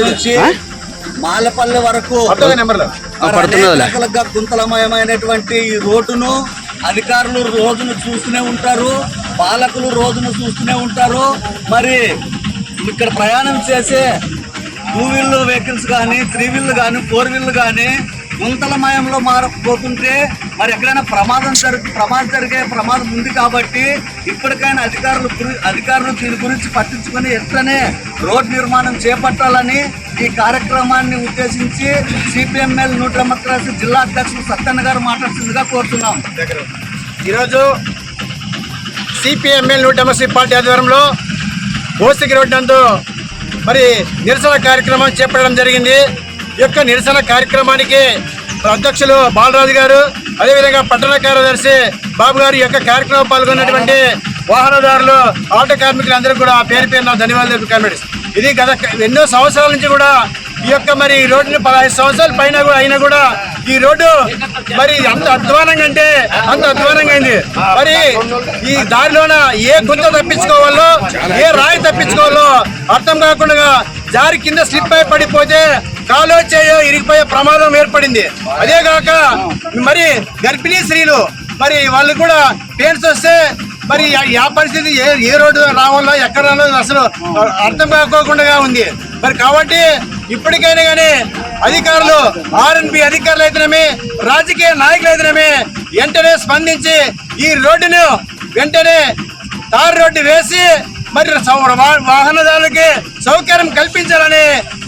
నుంచి మాలపల్లి వరకు గుంతలమయమైనటువంటి ఈ రోడ్డును అధికారులు రోజును చూస్తూనే ఉంటారు పాలకులు రోజును చూస్తూనే ఉంటారు. మరి ఇక్కడ ప్రయాణం చేసే టూ వీలర్ వెహికల్స్ కానీ త్రీ వీల్ కానీ ఫోర్ వీల్ కానీ గుంతలమయంలో మారపోతుంటే మరి ఎక్కడైనా ప్రమాదం జరుగు ప్రమాదం జరిగే ప్రమాదం ఉంది కాబట్టి ఇప్పటికైనా అధికారులు అధికారులు దీని గురించి పట్టించుకొని ఎట్లనే రోడ్ నిర్మాణం చేపట్టాలని ఈ కార్యక్రమాన్ని ఉద్దేశించి సిపిఎంఎల్ నూట డెమోక్రసీ జిల్లా అధ్యక్షులు సత్యన్న గారు మాట్లాడుతుందిగా కోరుతున్నాం. ఈరోజు సిపిఎంఎల్ నూట డెమోక్రసీ పార్టీ ఆధ్వర్యంలో కోసిగి రోడ్డు నందు మరి నిరసన కార్యక్రమం చేపట్టడం జరిగింది. యొక్క నిరసన కార్యక్రమానికి అధ్యక్షులు బాలరాజు గారు అదేవిధంగా పట్టణ కార్యదర్శి బాబు గారి యొక్క కార్యక్రమం పాల్గొన్నటువంటి వాహనదారులు ఆటో కార్మికులు అందరూ కూడా పేరు పేరున ధన్యవాదాలు తెలుపు ఇది గత ఎన్నో సంవత్సరాల నుంచి కూడా ఈ యొక్క మరి ఈ రోడ్డుని పదహైదు సంవత్సరాల పైన కూడా అయినా కూడా ఈ రోడ్డు మరి అంత అధ్వానంగా అంటే అంత అధ్వానంగా అయింది. మరి ఈ దారిలోన ఏ గుంత తప్పించుకోవాలో ఏ రాయి తప్పించుకోవాలో అర్థం కాకుండా జారి కింద స్లిప్ అయి పడిపోతే కాలో చేయో ఇరిగిపోయే ప్రమాదం ఏర్పడింది. అదేగాక మరి గర్భిణీ స్త్రీలు మరి వాళ్ళు కూడా పెయిన్స్ వస్తే మరి ఆ- పరిస్థితి ఏ ఏ రోడ్డు రావాలో ఎక్కడ రావాలో అసలు అర్థం కాకోకుండా ఉంది. మరి కాబట్టి ఇప్పటికైనా కానీ అధికారులు ఆర్ఎన్బి అధికారులు అయితేనేమి రాజకీయ నాయకులు అయితేనేమి వెంటనే స్పందించి ఈ రోడ్డును వెంటనే తారు రోడ్డు వేసి మరి సౌ- వాహనదారులకి సౌకర్యం కల్పించాలని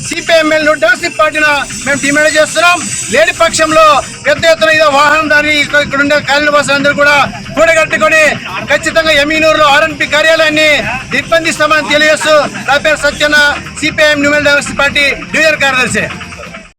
సిపిఎంఎల్ డెమోక్రటిక్ పార్టీన మేము డిమాండ్ చేస్తున్నాం. లేని పక్షంలో పెద్ద ఎత్తున ఇదో వాహనదారి ఇక్కడ ఇక్కడ ఉండే కాలనీ బస్సులందరూ కూడా కూడగట్టుకొని ఖచ్చితంగా ఎమీనూరులో ఆర్ఎన్పి కార్యాలయాన్ని నిర్బంధిస్తామని తెలియజేస్తూ నా పేరు సత్యన సిపిఐఎం న్యూమెల్ డైవర్సిటీ పార్టీ డివిజన్ కార్యదర్శి.